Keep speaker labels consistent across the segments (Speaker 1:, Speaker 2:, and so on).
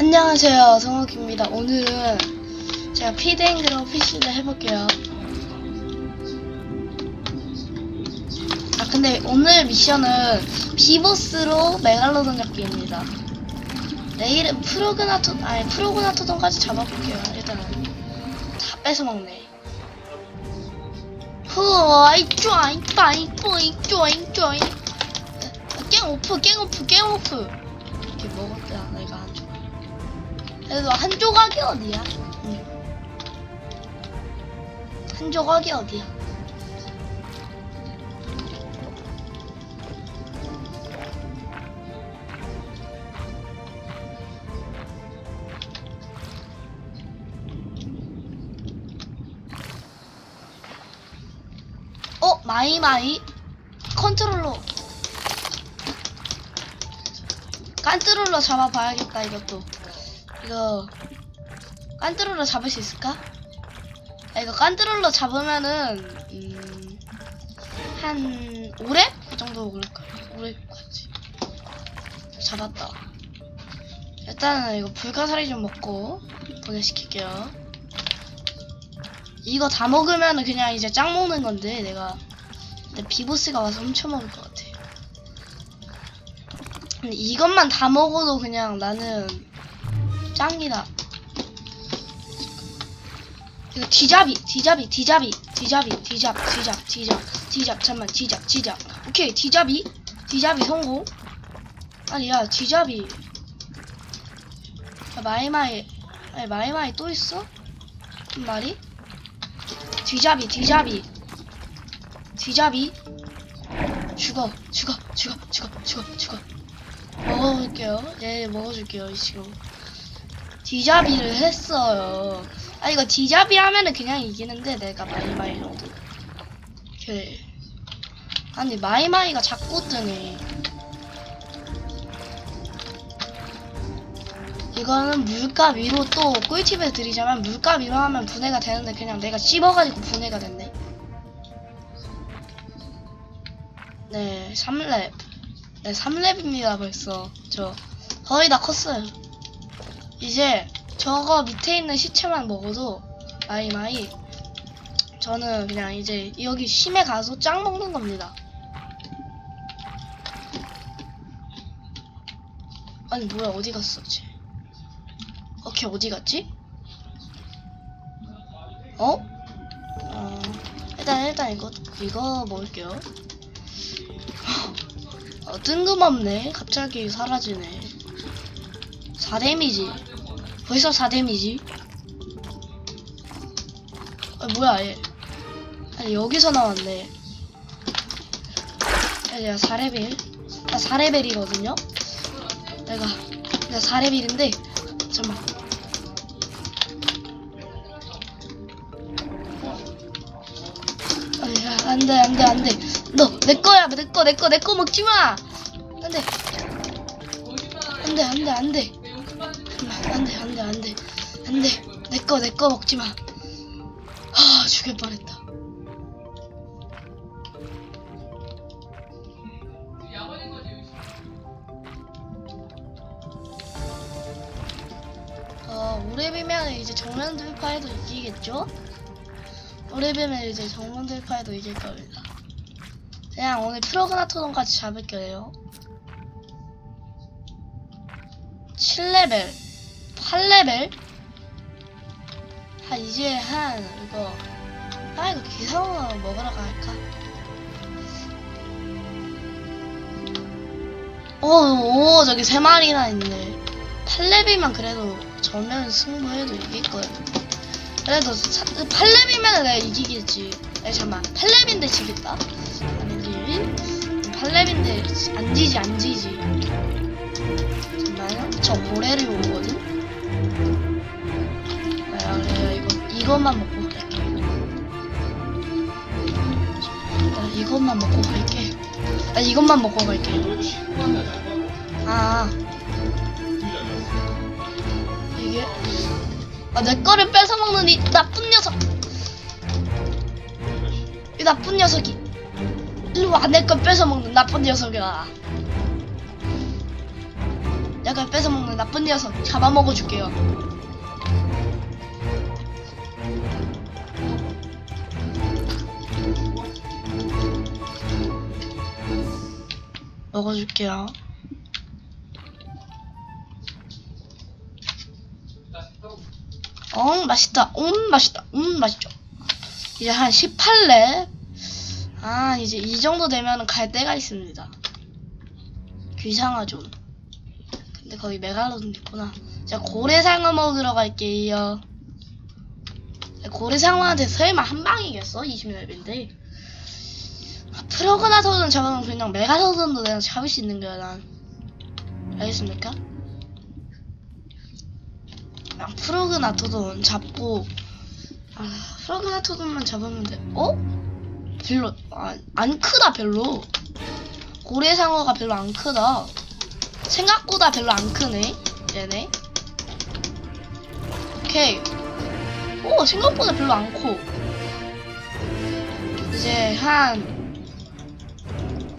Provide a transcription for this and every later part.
Speaker 1: 안녕하세요 성욱입니다. 오늘은 제가 피드앤그로 PC를 해볼게요. 아 근데 오늘 미션은 비보스로 메갈로돈 잡기입니다. 내일은 프로그나토 아니 프로그나토돈까지 잡아볼게요 일단은. 다 뺏어먹네. 후아이 쭈아이 빠이 뿌이 쭈아이 쭈아이. 깽 오프 깽 오프 깽 오프. 이렇게 먹었다 내가 그래도 한 조각이 어디야? 응. 한 조각이 어디야? 어 마이마이. 컨트롤러. 깐트롤러 잡아봐야겠다 이것도 이거 깐트롤러 잡을 수 있을까? 아, 이거 깐트롤러 잡으면은 음, 한 5렙? 그 정도 그럴걸 5렙 같지 잡았다 일단은 이거 불가사리 좀 먹고 보내시킬게요 이거 다 먹으면은 그냥 이제 짱 먹는 건데 내가 근데 비보스가 와서 훔쳐먹을 것 같아 근데 이것만 다 먹어도 그냥 나는 짱이다. 이거 디잡이, 디잡이, 디잡이, 디잡이, 디잡, 디잡, 디잡, 디잡, 잠만, 디잡, 디잡. 오케이, 디잡이, 디잡이 성공. 아니, 야, 디잡이. 야, 마이마이, 아니, 마이마이 또 있어? 한 마리? 디잡이, 디잡이. 디잡이. 죽어, 죽어, 죽어, 죽어, 죽어, 죽어. 먹어볼게요. 예, 먹어줄게요, 지금. 디자비를 했어요. 아, 이거 디자비 하면은 그냥 이기는데, 내가 마이마이 정도. 그래. 아니, 마이마이가 자꾸 뜨네. 이거는 물가 위로 또 꿀팁을 드리자면, 물가 위로 하면 분해가 되는데, 그냥 내가 씹어가지고 분해가 됐네. 네, 3렙. 네, 3렙입니다, 벌써. 저, 거의 다 컸어요. 이제, 저거 밑에 있는 시체만 먹어도, 마이마이, 저는 그냥 이제, 여기 심해 가서 짱 먹는 겁니다. 아니, 뭐야, 어디 갔어, 쟤? 어, 걔 어디 갔지? 어? 어, 일단, 일단 이거, 이거 먹을게요. 어, 뜬금없네. 갑자기 사라지네. 4 데미지. 벌써 4데미지? 아, 뭐야, 얘. 아니, 여기서 나왔네. 야, 내가 4레벨. 나 4레벨이거든요? 내가, 내가 4레벨인데, 잠깐만. 아니, 야, 안 돼, 안 돼, 안 돼. 너, 내 거야, 내 거, 내 거, 내거 먹지 마! 안 돼. 안 돼, 안 돼, 안 돼. 안 돼, 안 돼, 안 돼. 안 돼. 내 거, 내거 먹지 마. 아, 죽일 뻔했다. 어, 오래비면 이제 정면 돌파해도 이기겠죠? 오래비면 이제 정면 돌파해도 이길 겁니다. 그냥 오늘 프로그나토돈까지 잡을게요. 7레벨, 8레벨? 아, 이제 한, 이거, 아, 이거 기사원 먹으러 갈까? 오, 오, 저기 세 마리나 있네. 8레벨만 그래도 전면 승부해도 이길 거예요. 그래도 8렙이면 내가 이기겠지. 에 잠만 8렙인데 지겠다. 아니지. 8렙인데 안 지지 안 지지. 잠깐만요. 저 고래를 오거든. 이것만 먹고. 나 이것만 먹고 갈게. 나 이것만 먹고 갈게. 아. 이게 아, 내 거를 뺏어 먹는 이 나쁜 녀석. 이 나쁜 녀석이. 일로 와, 내거 뺏어 먹는 나쁜 녀석이야. 내가 걸 뺏어 먹는 나쁜 녀석 잡아먹어 줄게요. 먹어줄게요. 어 맛있다. 음 맛있다. 음 맛있죠. 이제 한 18렙. 아 이제 이 정도 되면 갈 데가 있습니다. 귀상하죠. 근데 거기 메갈로돈 있구나. 자 고래상어 먹으러 갈게요. 고래상어한테 설마 한 방이겠어? 20렙인데. 프로그나토돈 잡으면 그냥 메갈로돈도 내가 잡을 수 있는 거야 난. 알겠습니까? 그냥 프로그나토돈 잡고 아 프로그나토돈만 잡으면 돼. 어? 별로 아, 안 크다 별로. 고래상어가 별로 안 크다. 생각보다 별로 안 크네. 얘네. 오케이. 오 생각보다 별로 안 커. 이제 한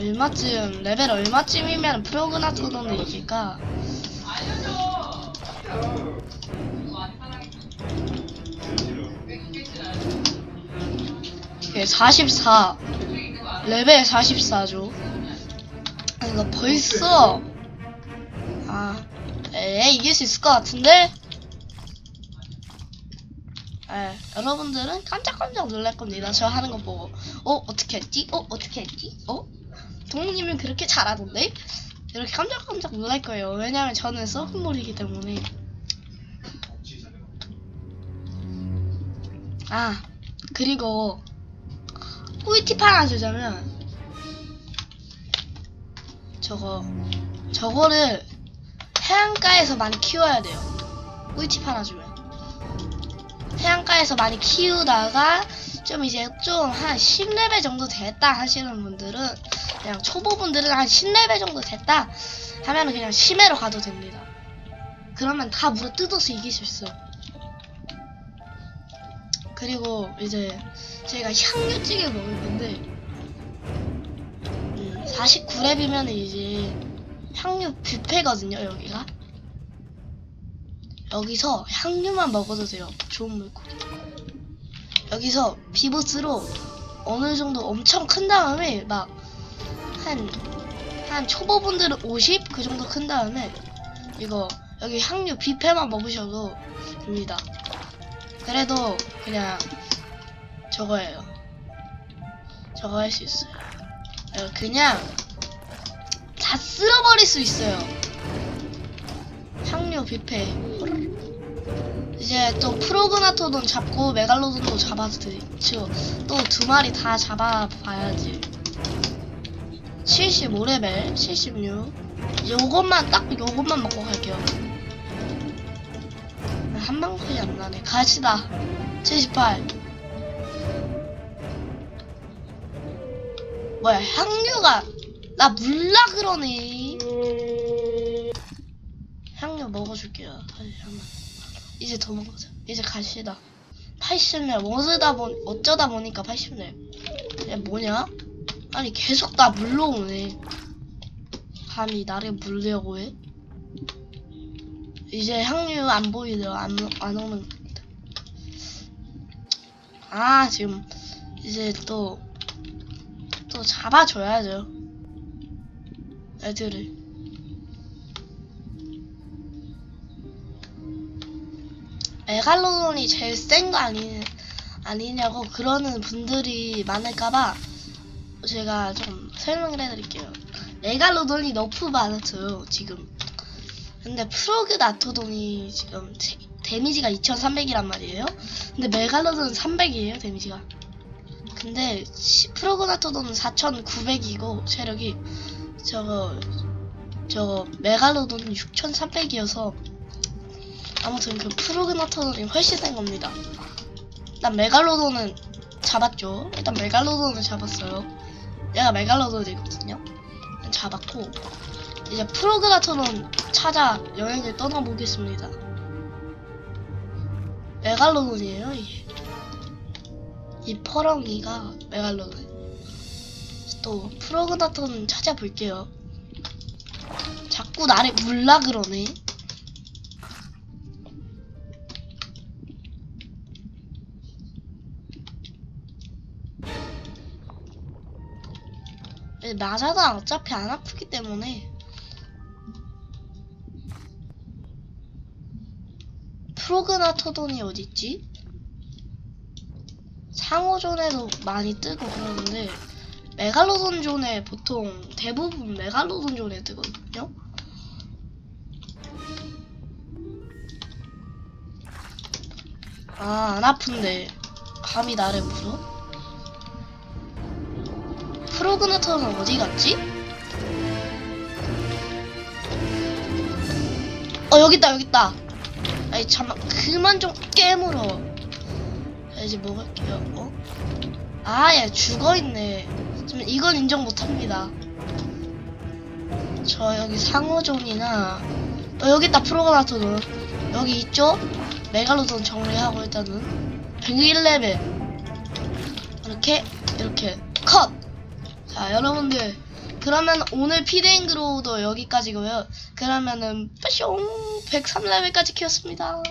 Speaker 1: 얼마쯤 레벨 얼마쯤이면 프로그나토돈을 이길까? 예, 44 레벨 44죠. 이거 벌써 아, 에 이길 수 있을 것 같은데? 에, 여러분들은 깜짝깜짝 놀랄 겁니다. 저 하는 거 보고. 어, 어떻게 했지? 어, 어떻게 했지? 어? 동욱님은 그렇게 잘하던데? 이렇게 깜짝깜짝 놀랄 거예요. 왜냐면 저는 서브몰이기 때문에. 아, 그리고 꿀팁 하나 주자면 저거 저거를 해안가에서 많이 키워야 돼요. 꿀팁 하나 주면 해안가에서 많이 키우다가 좀 이제 좀 한 10레벨 정도 됐다 하시는 분들은 그냥 초보분들은 한 10레벨 정도 됐다 하면 그냥 심해로 가도 됩니다. 그러면 다 물어 뜯어서 이길 수 있어요. 그리고 이제 제가 향유찌개 먹을 건데 음, 49렙이면 이제 향유 뷔페거든요 여기가 여기서 향유만 먹어도 돼요 좋은 물고기 여기서 비브스로 어느 정도 엄청 큰 다음에 막 한 한 초보분들은 50 그 정도 큰 다음에 이거 여기 향유 뷔페만 먹으셔도 됩니다 그래도 그냥 저거예요. 저거 할 수 있어요. 어, 그냥 다 쓸어버릴 수 있어요. 향료 뷔페. 이제 또 프로그나토돈 잡고 메갈로돈도 잡아도 되죠. 또 두 마리 다 잡아봐야지. 75레벨, 76. 요것만 딱 요것만 먹고 갈게요. 한 방울이 안 나네. 가시다. 78. 뭐야, 향유가, 나 물라 그러네. 향유 먹어줄게요. 이제 더 먹어자. 이제 가시다. 80렙. 어쩌다, 보, 어쩌다 보니까 80렙. 얘 뭐냐? 아니, 계속 나 물러오네. 감히 나를 물려고 해? 이제 향유 안 보이더라. 안, 안 오는. 아, 지금, 이제 또, 또 잡아줘야죠. 애들을. 메갈로돈이 제일 센 거 아니, 아니냐고 그러는 분들이 많을까봐 제가 좀 설명을 해드릴게요. 메갈로돈이 너프 받았어요, 지금. 근데 프로그 나토돈이 지금 데- 데미지가 2300이란 말이에요. 근데 메갈로돈은 300이에요, 데미지가. 근데 시- 프로그 나토돈은 4900이고 체력이 저거 저거 메갈로돈은 6300이어서 아무튼 그 프로그 나토돈이 훨씬 센 겁니다. 일단 메갈로돈은 잡았죠. 일단 메갈로돈을 잡았어요. 얘가 메갈로돈이거든요. 잡았고 이제 프로그라토론 찾아 여행을 떠나보겠습니다. 메갈로돈이에요. 이 퍼렁이가 메갈로돈. 또 프로그라토론 찾아볼게요. 자꾸 나를 물라 그러네. 예, 맞아도 어차피 안 아프기 때문에 프로그나토돈이 어딨지? 상호존에도 많이 뜨고 그러는데 메갈로돈 존에 보통 대부분 메갈로돈 존에 뜨거든요. 아, 안 아픈데 감히 나를 물어? 프로그나토는 어디 갔지? 어 여기 있다 여기 있다. 아니 잠만 그만 좀 깨물어. 자, 이제 먹을게요. 어? 아, 얘 죽어 있네. 지금 이건 인정 못합니다. 저 여기 상어존이나 어, 여기 있다 프로그나토는 여기 있죠? 메갈로돈 정리하고 일단은 101레벨 이렇게 이렇게 컷! 자 여러분들 그러면 오늘 피드앤그로우도 여기까지고요. 그러면은 빠숑 103레벨까지 키웠습니다